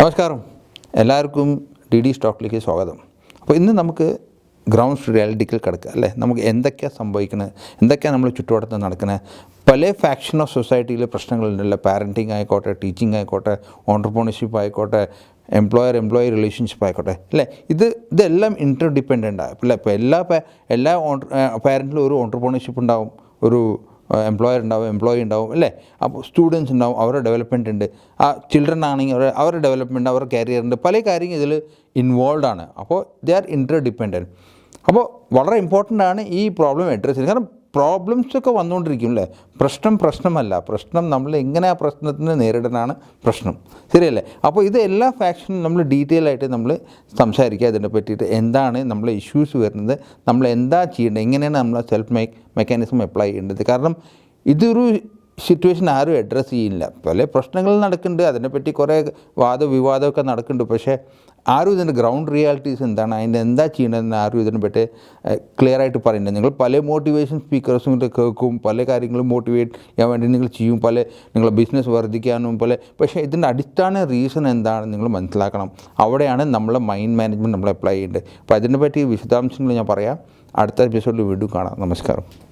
നമസ്കാരം. എല്ലാവർക്കും D D സ്റ്റോക്കിലേക്ക് സ്വാഗതം. അപ്പോൾ ഇന്ന് നമുക്ക് ഗ്രൗണ്ട് റിയാലിറ്റിക്കൽ കിടക്കുക അല്ലേ? നമുക്ക് എന്തൊക്കെയാണ് സംഭവിക്കുന്നത് എന്തൊക്കെയാണ് നമ്മൾ ചുറ്റുവട്ടത്ത് നടക്കുന്നത് പല ഫാക്ഷൻ ഓഫ് സൊസൈറ്റിയിലെ പ്രശ്നങ്ങളുണ്ടല്ലോ. പാരന്റിങ് ആയിക്കോട്ടെ ടീച്ചിങ് ആയിക്കോട്ടെ ഓണ്ടർപ്രണർഷിപ്പ് ആയിക്കോട്ടെ എംപ്ലോയർ എംപ്ലോയി റിലേഷൻഷിപ്പ് ആയിക്കോട്ടെ അല്ലേ? ഇത് ഇതെല്ലാം ഇന്റർ ഡിപ്പെൻഡന്റ് ആണ് അല്ലേ? ഇപ്പോൾ എല്ലാ എല്ലാ എല്ലാ പാരന്റിലും ഒരു ഓണ്ടർപ്രണർഷിപ്പ് ഉണ്ടാവും ഒരു എംപ്ലോയർ ഉണ്ടാവും എംപ്ലോയി ഉണ്ടാവും അല്ലേ? അപ്പോൾ സ്റ്റുഡൻസ് ഉണ്ടാവും അവരുടെ ഡെവലപ്മെന്റ് ഉണ്ട്. ആ ചിൽഡ്രൻ ആണെങ്കിൽ അവരുടെ അവരുടെ ഡെവലപ്മെന്റ് അവരുടെ കരിയറുണ്ട് പല കാര്യങ്ങൾ ഇതിൽ ഇൻവോൾവ് ആണ്. അപ്പോൾ ദേ ആർ ഇന്റർ ഡിപ്പെൻഡന്റ് അപ്പോൾ വളരെ ഇമ്പോർട്ടന്റ് ആണ് ഈ പ്രോബ്ലം അഡ്രസ്സ് ചെയ്യുന്നത്. കാരണം പ്രോബ്ലംസ് ഒക്കെ വന്നുകൊണ്ടിരിക്കും അല്ലേ പ്രശ്നം പ്രശ്നമല്ല. പ്രശ്നം നമ്മൾ എങ്ങനെ ആ പ്രശ്നത്തിനെ നേരിടാനാണ് പ്രശ്നം. ശരിയല്ലേ? അപ്പോൾ ഇത് എല്ലാ ഫാക്ഷനും നമ്മൾ ഡീറ്റെയിൽ ആയിട്ട് നമ്മൾ സംസാരിക്കുക. അതിനെ പറ്റിയിട്ട് എന്താണ് നമ്മളെ ഇഷ്യൂസ് വരുന്നത്? നമ്മൾ എന്താ ചെയ്യേണ്ടത്? എങ്ങനെയാണ് നമ്മൾ സെൽഫ് മെക്കാനിസം അപ്ലൈ ചെയ്യേണ്ടത്? കാരണം ഇതൊരു സിറ്റുവേഷൻ ആരും അഡ്രസ്സ് ചെയ്യില്ല. പല പ്രശ്നങ്ങൾ നടക്കുന്നുണ്ട്. അതിനെപ്പറ്റി കുറേ വാദവിവാദമൊക്കെ നടക്കുന്നുണ്ട്. പക്ഷേ ആരും ഇതിന്റെ ഗ്രൗണ്ട് റിയാലിറ്റീസ് എന്താണ്? അതിന്റെ എന്താ ചെയ്യേണ്ടതെന്ന് ആരും ഇതിനെ പറ്റി ക്ലിയർ ആയിട്ട് പറയുന്നത് നിങ്ങൾ പല മോട്ടിവേഷൻ സ്പീക്കേഴ്സും കേൾക്കും. പല കാര്യങ്ങളും മോട്ടിവേറ്റ് ചെയ്യാൻ വേണ്ടി നിങ്ങൾ ചെയ്യും. പല നിങ്ങളെ ബിസിനസ് വർദ്ധിക്കാനും പല. പക്ഷേ ഇതിന്റെ അടിസ്ഥാന റീസൺ എന്താണെന്ന് നിങ്ങൾ മനസ്സിലാക്കണം. അവിടെയാണ് നമ്മളെ മൈൻഡ് മാനേജ്മെന്റ് നമ്മൾ അപ്ലൈ ചെയ്യേണ്ടത്. അപ്പോൾ അതിനെപ്പറ്റി വിശദാംശങ്ങൾ ഞാൻ പറയാം. അടുത്ത എപ്പിസോഡിൽ വീണ്ടും കാണാം. നമസ്കാരം.